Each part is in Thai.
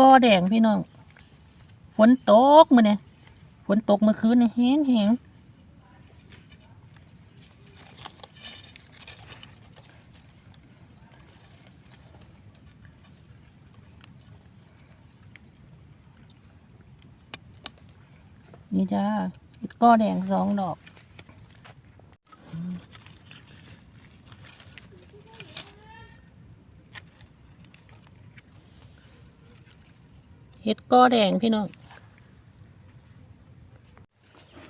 กอแดงพี่น้องฝนตกมื้อเนี่ยฝนตกเมื่อคืนนี่แห้งแห้งนี่จ้าก้อแดงสองดอก เห็ด ก้อแดงพี่น้อง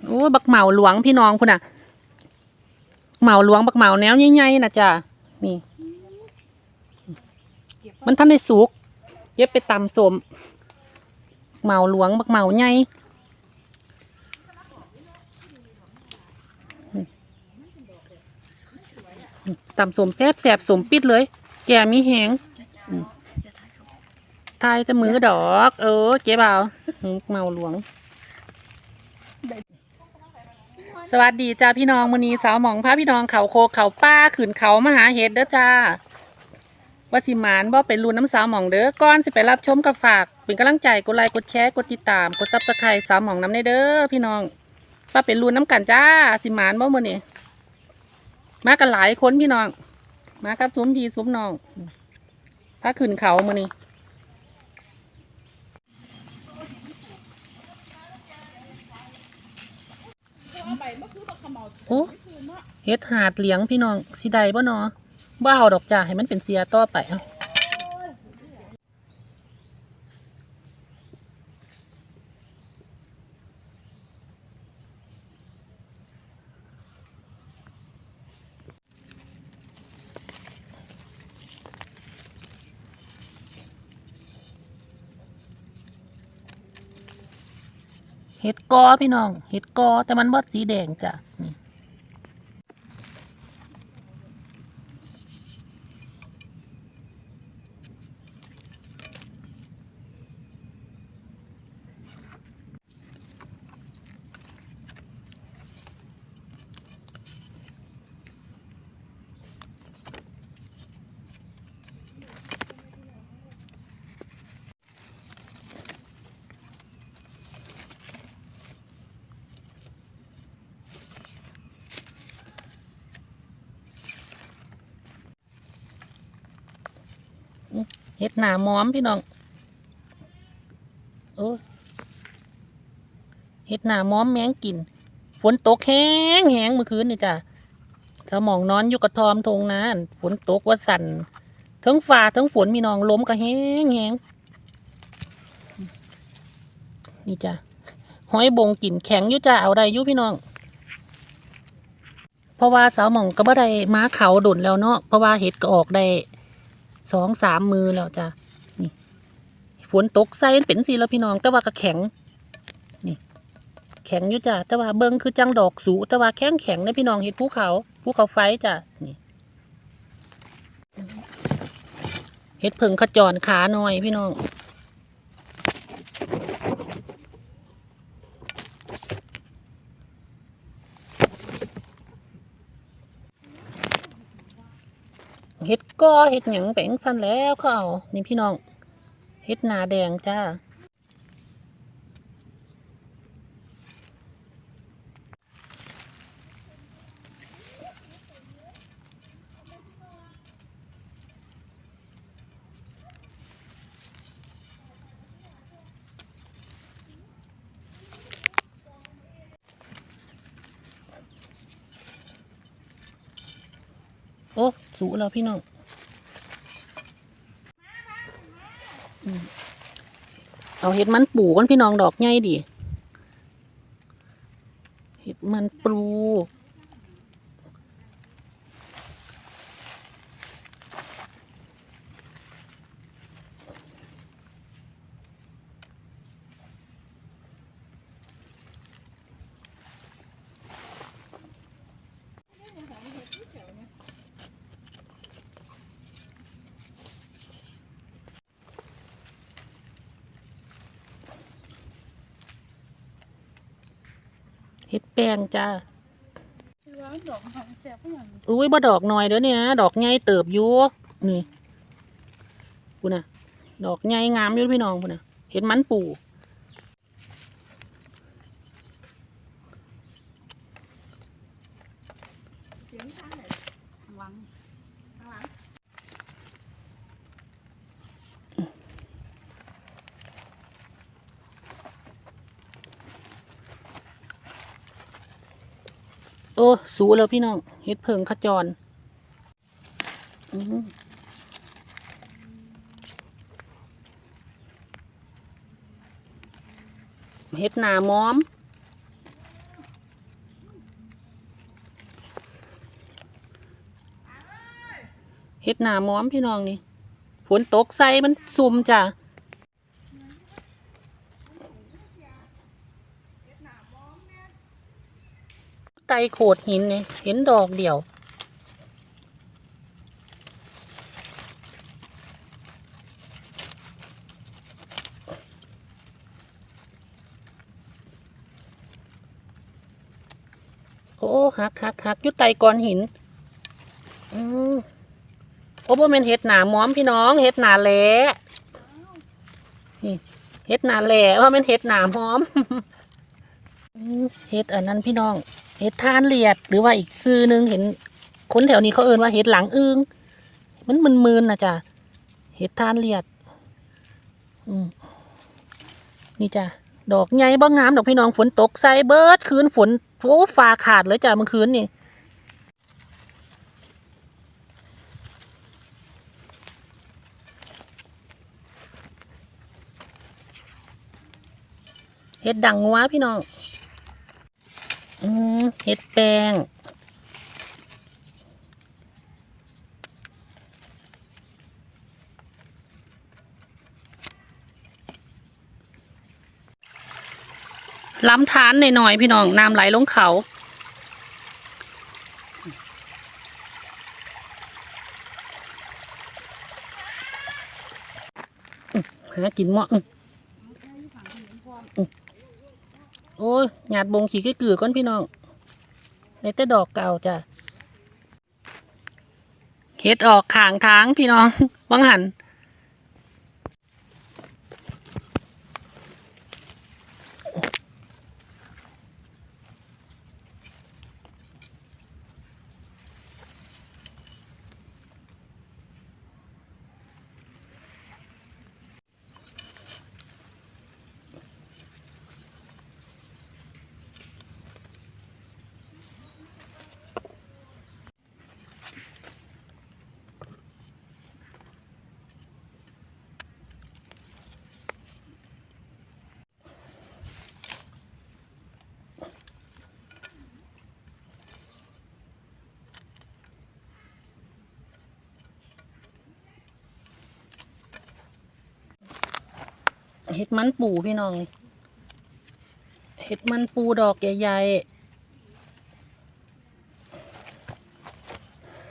โอ้บักเหมาหลวงพี่น้องพุ่นน่ะเหมาหลวงบักเหมาแนวใหญ่ๆนะจ้ะนี่ มันท่านได้สุก เย็บไปตำสมเหมาหลวงบักเหมาใหญ่ตำสมแซบแสบสมปิดเลย แกมีแหง ทายแต่มือดอก เออ เจ๊บ่าวอืมเมาหลวง สวัสดีจ้าพี่น้องมือนี้สาวหมองพาพี่น้องเขาโคกเขาป้าขืนเขามาหาเห็ดเด้อจ้าว่าสิหมานบ่ไปรุนน้ำสาวหมองเด้อก่อนสิไปรับชมกับฝาก เป็นกำลังใจกดไลค์กดแชร์กดติดตามกดซับสไครต์สาวหมองน้ำได้เด้อพี่น้องป้าไปรุนน้ำกันจ้า สิหมานบ่มือนี้มากันหลายคนพี่น้อง มากับซุ้มพี่ซุ้มน้องพาขืนเขามือนี้ โอ้เฮ็ดหาดเหลียงพี่น้องสิได้บ่เนาะบ่เอาดอกจ้าให้มันเป็นเสียต่อไปเอาเฮ็ดกอพี่น้องเฮ็ดกอแต่มันบ่สีแดงจ้ะ เฮ็ดหนามอมพี่น้องโอ้เฮ็ดหนามอมแมงกิน ฝนตกแห้งแห้งเมื่อคืนนี่จ้ะสมองนอนอยู่กระทอมทงนานฝนตกว่าสั่นทั้งฟ้าทั้งฝนมีน้องล้มก็แห้งแห้งนี่จ้ะหอยบงกินแข็งยู่จ้ะเอาได้ยู่พี่น้อง เพราะว่าสาวหม่องก็บ่ได้ม้าเขาดุนแล้วเนาะเพราะว่าเห็ดก็ออกได้ สองสามมือแล้วจ้ะนี่ฝนตกใส่เป็นสีแล้วพี่น้อง แต่ว่าก็แข็ง นี่ แข็งอยู่จ้ะแต่ว่าเบิ้งคือจังดอกสูแต่ว่าแข็งแข็งนะพี่น้องเห็ดภูเขาภูเขาไฟจ้ะนี่เห็ดเพิงขจรขาหน่อยพี่น้อง ก็เห็ดหยังแปลงสั้นแล้วเขาเอานี่พี่น้องเห็ดนาแดงจ้าโอ้สูแล้วพี่น้องอืม เอาเห็ดมันปูกันพี่น้องดอกใหญ่ดิเห็ดมันปูลู เห็ดแป้งจ้าคือว่าดอกหอมแสบเพื่อนอุ้ยบ่ดอกหน่อยเด้อเนี่ย ดอกใหญ่เติบอยู่นี่กูน่ะดอกใหญ่งามอยู่พี่น้องพุ่นน่ะเห็ดมันปู เสียงข้างไหนข้างหลังข้างหลัง โอ้สูแล้วพี่น้องเห็ดเพิงขจรเห็ดหนาม้อมเฮ็ดหนาม้อมพี่น้องนี่ฝนตกใส่มันซุ่มจ้ะ ไตโขดหินนี่เห็นดอกเดียว โอ้หักหักหักยุไตก้อนหิน อืมโอ้บ่แม่นเห็ดหนาม้อมพี่น้องเห็ดหนาแหลนี่เห็ดหนาแหล่ว่าแม่นเห็ดหนาม้อมอืมเห็ดอันนั้นพี่น้อง เห็ดทานเลียด หรือว่าอีกชื่อหนึงเห็นคนแถวนี้เขาเอิ้นว่าเห็ดหลังอึงมันมึนๆนะจ๊ะเห็ดทานเลียด อืมนี่จ้ะดอกใหญ่บ้งามดอกพี่น้องฝนตกใส่เบิร์ดคืนฝนโอ้ฟ้าขาดเลยจ้ะเมื่อคืนนี่เห็ดดังงัวพี่น้อง อืมเห็ดแปลงล้ำทานหน่อยๆพี่น้องน้ำไหลลงเขาหากินเหมาะอื้อ โอ้ย หยาดบงขี่กือก้อนพี่น้องในแต่ดอกเก่าจ้ะเฮ็ดออกขางทางพี่น้องวังหัน เห็ดมันปูพี่น้อง เห็ดมันปูดอกใหญ่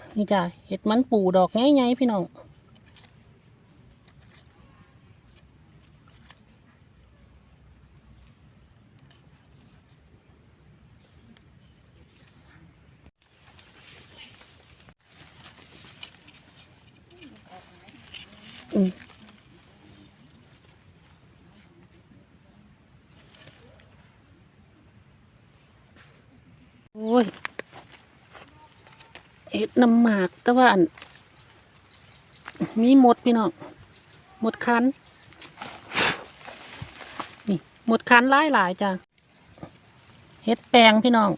ๆ นี่จ้ะเห็ดมันปูดอกง่ายๆพี่น้อง โอ้ยเห็ดน้ำหมากแต่ว่าอันมีหมดพี่น้องหมดคันนี่หมดคันหลายหลายจ้ะเห็ดแปลงพี่น้อง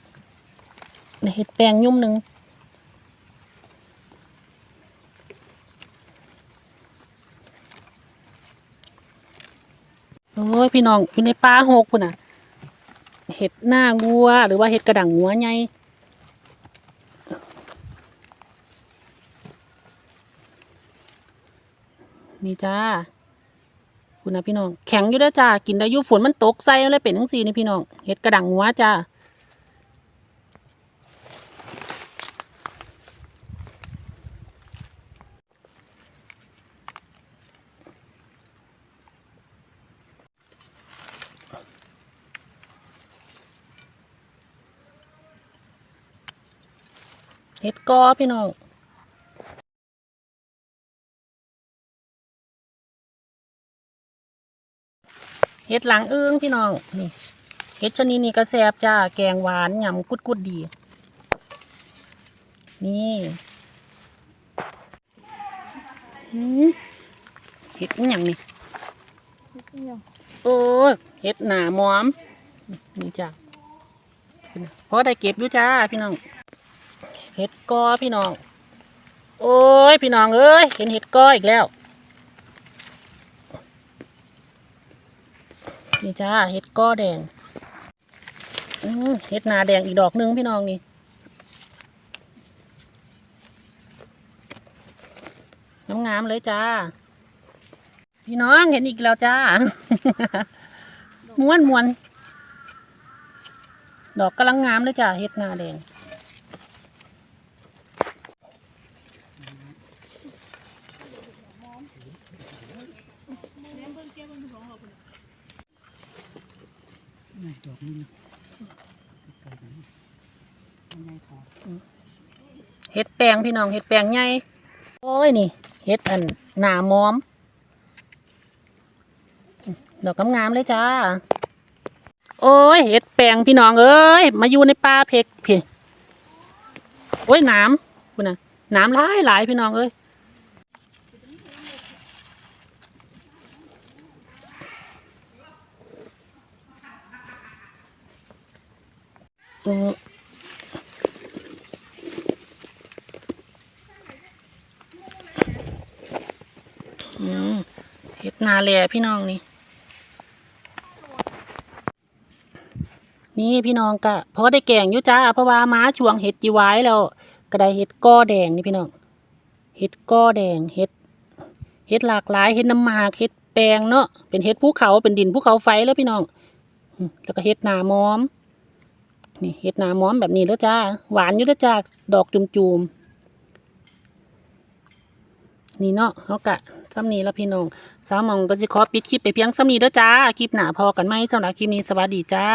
เห็ดแปลงยุ่มหนึ่งโอ้ยพี่น้องอยู่ในป่าหกพุ่นน่ะ เห็ดหน้างัว หรือว่าเห็ดกระดังงัวไงนี่จ้า คุณนะพี่น้อง แข็งอยู่แล้วจ้า กินได้ยุ่ฝนมันตกใส่เลยเป็นทั้งสี่นี่พี่น้อง เห็ดกระดังงัวจ้า เห็ดกอพี่น้องเห็ดหลังอึ้งพี่น้องนี่เห็ดชนิดนี้ก็แซ่บจ้า แกงหวานยำกุดกุดๆดี นี่หืมเห็ดอหย่างนี่โอ้ยเห็ดหนามอมนี่จ้าเพราะได้เก็บอยู่จ้าพี่น้อง เห็ดกอพี่น้อง โอ้ยพี่น้องเอ้ยเห็นเห็ดกออีกแล้ว นี่จ้าเห็ดกอแดงอืมเห็ดนาแดงอีกดอกหนึงพี่น้องนี่งามๆเลยจ้า พี่น้องเห็นอีกแล้วจ้าม้วนมวนๆดอกกำลังงามเลยจ้าเห็ดนาแดง เห็ดแปลงพี่น้องเห็ดแปลงใหญ่โอ้ยนี่เห็ดอันหนามอม ดอกงามๆเลยจ้า โอ้ยเห็ดแปลงพี่น้องเอ้ยมาอยู่ในป่าเพกเพโอ้ยหน้ำคุณน่ะหน้ำหลายหลายพี่น้องเอ้ย เอออืมเห็ดนาแลพี่น้องนี่ นี่พี่น้องก็พราะได้แกงยู่จ้าเพราะว่าม้าช่วงเห็ดจีไว้แล้วก็ได้เห็ดก้อแดงนี่พี่น้องเห็ดก้อแดงเห็ดเห็ดหลากหลายเห็ดน้ำหมากเห็ดแปลงเนาะเป็นเห็ดภูเขาเป็นดินภูเขาไฟแล้วพี่น้องแล้วก็เห็ดหนาม้อม นี่เห็ดหนาม้อมแบบนี้แล้วจ้า หวานอยู่แล้วจ้า ดอกจุมๆนี่เนาะเขากะซ้ำนี้แล้วพี่น้องสาวมองก็จะขอปิดคลิปไปเพียงซ้ำนี้แล้วจ้า คลิปหนาพอกันไหมสำหรับคลิปนี้สวัสดีจ้า